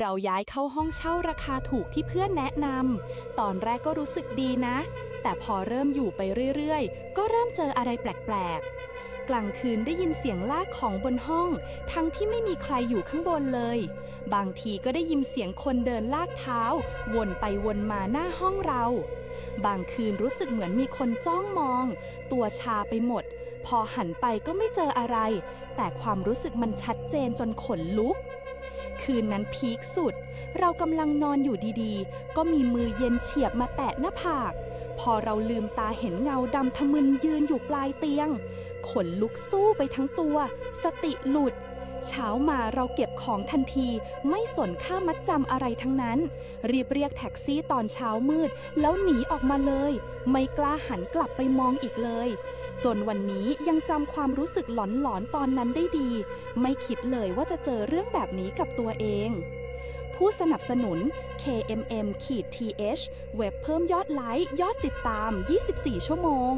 เราย้ายเข้าห้องเช่าราคาถูกที่เพื่อนแนะนำ ตอนแรกก็รู้สึกดีนะ แต่พอเริ่มอยู่ไปเรื่อยๆ ก็เริ่มเจออะไรแปลกๆ กลางคืนได้ยินเสียงลากของบนห้อง ทั้งที่ไม่มีใครอยู่ข้างบนเลย บางทีก็ได้ยินเสียงคนเดินลากเท้า วนไปวนมาหน้าห้องเรา บางคืนรู้สึกเหมือนมีคนจ้องมอง ตัวชาไปหมด พอหันไปก็ไม่เจออะไร แต่ความรู้สึกมันชัดเจนจนขนลุก คืนนั้นพีคสุด เรากำลังนอนอยู่ดีๆ ก็มีมือเย็นเฉียบมาแตะหน้าผาก พอเราลืมตาเห็นเงาดำทะมึนยืนอยู่ปลายเตียง ขนลุกสู้ไปทั้งตัว สติหลุด เช้ามาเราเก็บของทันที ไม่สนค่ามัดจำอะไรทั้งนั้น รีบเรียกแท็กซี่ตอนเช้ามืด แล้วหนีออกมาเลย ไม่กล้าหันกลับไปมองอีกเลย จนวันนี้ยังจำความรู้สึกหลอนๆตอนนั้นได้ดี ไม่คิดเลยว่าจะเจอเรื่องแบบนี้กับตัวเองผู้สนับสนุน KMM ขีด th เว็บเพิ่มยอดไลค์ ยอดติดตาม 24 ชั่วโมง